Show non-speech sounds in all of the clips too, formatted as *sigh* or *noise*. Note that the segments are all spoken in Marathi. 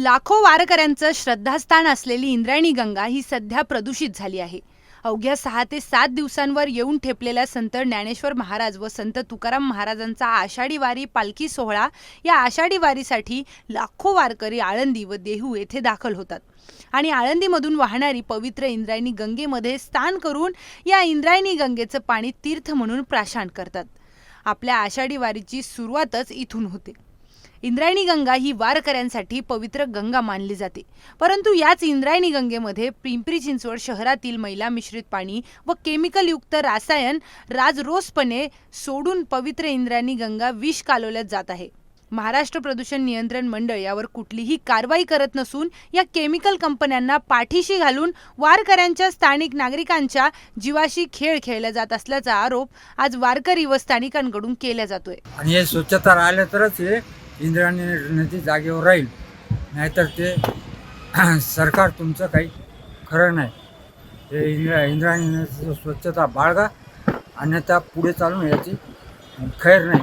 लाखो वारकऱ्यांचं श्रद्धास्थान असलेली इंद्रायणी गंगा ही सध्या प्रदूषित झाली आहे. अवघ्या सहा ते सात दिवसांवर येऊन ठेपलेल्या संत ज्ञानेश्वर महाराज व संत तुकाराम महाराजांचा आषाढी वारी पालखी सोहळा या आषाढी वारीसाठी लाखो वारकरी आळंदी व देहू येथे दाखल होतात. आणि आळंदीमधून वाहणारी पवित्र इंद्रायणी गंगेमध्ये स्नान करून या इंद्रायणी गंगेचं पाणी तीर्थ म्हणून प्राशान करतात. आपल्या आषाढी वारीची सुरुवातच इथून होते. इंद्रायणी गंगा ही वारकऱ्यांसाठी पवित्र गंगा मानली जाते. परंतु याच इंद्रायणी गंगेमध्ये पिंपरी चिंचवड शहरातील मैला मिश्रित पाणी व केमिकलयुक्त रासायन राजरोसपणे सोडून पवित्र इंद्रायणी गंगा विष कालवल्यात जात आहे. महाराष्ट्र प्रदूषण नियंत्रण मंडळ यावर कुठलीही कारवाई करत नसून या केमिकल कंपन्यांना पाठीशी घालून वारकऱ्यांच्या स्थानिक नागरिकांच्या जीवाशी खेळ खेळला जात असल्याचा आरोप आज वारकरी व स्थानिकांकडून केला जातोय. आणि हे स्वच्छता राहिलं तरच हे इंद्रायणी नदी जागेवर राहील. नाहीतर ते *clears throat* सरकार तुमचं काही खरं नाही. हे इंद्रा इंद्रायणी नदीचं स्वच्छता बाळगा अन्यथा पुढे चालून याची खैर नाही.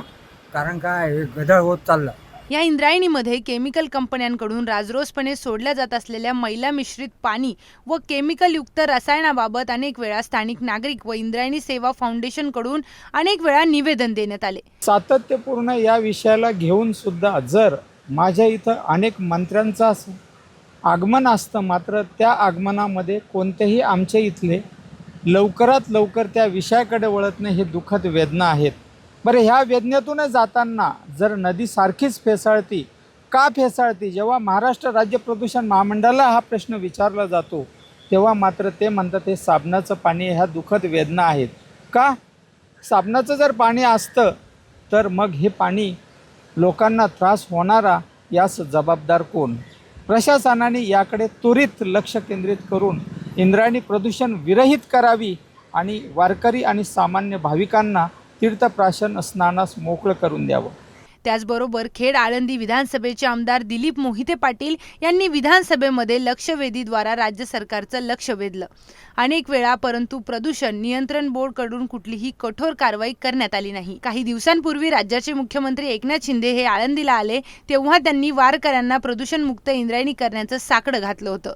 कारण काय हे गदळ होत चाललं. या इंद्रायणीमध्ये केमिकल कंपन्यांकडून राजरोसपणे सोडल्या जात असलेल्या मैला मिश्रित पाणी व केमिकलयुक्त रसायनाबाबत अनेक वेळा स्थानिक नागरिक व इंद्रायणी सेवा फाउंडेशनकडून अनेक वेळा निवेदन देण्यात आले. सातत्यपूर्ण या विषयाला घेऊन सुद्धा जर माझ्या इथं अनेक मंत्र्यांचं असं आगमन असतं मात्र त्या आगमनामध्ये कोणतेही आमच्या इथले लवकरात लवकर त्या विषयाकडे वळत नाही हे दुःखद वेदना आहेत. बरं ह्या वेदनेतून जाताना जर नदी सारखीच फेसाळती का फेसाळती? जेव्हा महाराष्ट्र राज्य प्रदूषण महामंडळाला हा प्रश्न विचारला जातो तेव्हा मात्र ते म्हणतात हे साबणाचं पाणी ह्या दुःखद वेदना आहेत. का? साबणाचं जर पाणी असतं तर मग हे पाणी लोकांना त्रास होणारा यास जबाबदार कोण? प्रशासनाने याकडे त्वरित लक्ष केंद्रित करून इंद्रायणी प्रदूषण विरहित करावी आणि वारकरी आणि सामान्य भाविकांना तीर्थप्राशन स्नानास मोकळं करून द्यावं. त्याचबरोबर खेड आळंदी विधानसभेचे आमदार दिलीप मोहिते पाटील यांनी विधानसभेमध्ये लक्षवेधीद्वारा राज्य सरकारचं लक्ष वेधलं. अनेक वेळा परंतु प्रदूषण नियंत्रण बोर्डकडून कुठलीही कठोर कारवाई करण्यात आली नाही. काही दिवसांपूर्वी राज्याचे मुख्यमंत्री एकनाथ शिंदे हे आळंदीला आले तेव्हा त्यांनी वारकऱ्यांना प्रदूषणमुक्त इंद्रायणी करण्याचं साकडं घातलं होतं.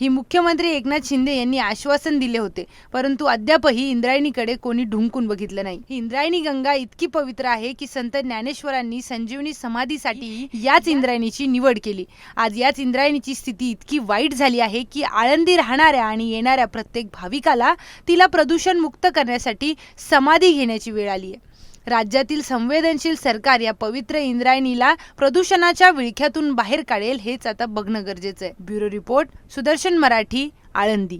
ही मुख्यमंत्री एकनाथ शिंदे यांनी आश्वासन दिले होते परंतु अद्यापही इंद्रायणीकडे कोणी ढुंकून बघितलं नाही. इंद्रायणी गंगा इतकी पवित्र आहे की संत ज्ञानेश्वरांनी संजीवनी समाधीसाठी याच इंद्रायणीची निवड केली. आज याच इंद्रायणीची स्थिती इतकी वाईट झाली आहे की आळंदी राहणाऱ्या आणि येणाऱ्या प्रत्येक भाविकाला तिला प्रदूषण मुक्त करण्यासाठी समाधी घेण्याची वेळ आली आहे राज्यातील संवेदनशील सरकार या पवित्र इंद्रायणीला प्रदूषणाच्या विळख्यातून बाहेर काढेल हेच आता बघणं गरजेचं आहे. Bureau report Sudarshan Marathi Alandi.